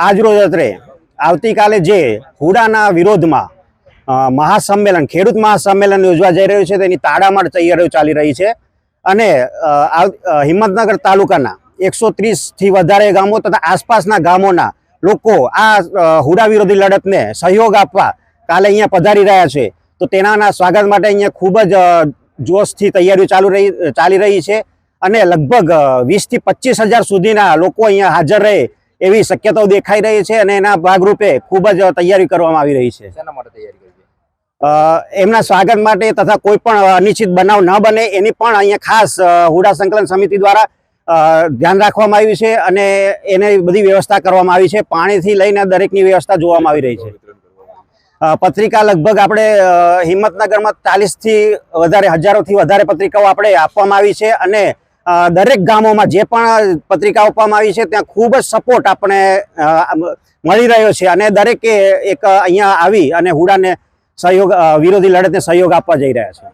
આજરોજ અત્રે આવતીકાલે જે હુડાના વિરોધમાં મહાસંમેલન, ખેડૂત મહાસંમેલન યોજવા જઈ રહ્યું છે, તેની તાડામાર તૈયારીઓ ચાલી રહી છે. અને હિંમતનગર તાલુકાના એકસો ત્રીસથી વધારે ગામો તથા આસપાસના ગામોના લોકો આ હુડા વિરોધી લડતને સહયોગ આપવા કાલે અહીંયા પધારી રહ્યા છે. તો તેનાના સ્વાગત માટે અહીંયા ખૂબ જ જોશથી તૈયારીઓ ચાલુ રહી, ચાલી રહી છે. અને લગભગ વીસથી પચીસ હજાર સુધીના લોકો અહીંયા હાજર રહે એવી શક્યતાઓ દેખાઈ રહી છે અને એના ભાગરૂપે ખૂબ જ તૈયારી કરવામાં આવી રહી છે. શેના માટે તૈયારી એમના સ્વાગત માટે તથા કોઈ પણ અનિશ્ચિત બનાવ ન બને એની પણ અહીંયા ખાસ હુડા સંકલન સમિતિ દ્વારા ધ્યાન રાખવામાં આવ્યું છે અને એને બધી વ્યવસ્થા કરવામાં આવી છે. પાણીથી લઈને દરેકની વ્યવસ્થા જોવામાં આવી રહી છે. પત્રિકા લગભગ આપણે હિંમતનગરમાં ચાલીસથી વધારે હજારોથી વધારે પત્રિકાઓ આપણે આપવામાં આવી છે અને દરેક ગામોમાં જે પણ પત્રિકા આપવામાં આવી છે, ત્યાં ખૂબ જ સપોર્ટ આપણે મળી રહ્યો છે અને દરેકે એક અહીંયા આવી અને હુડાને સહયોગ વિરોધી લડતને સહયોગ આપવા જઈ રહ્યા છે.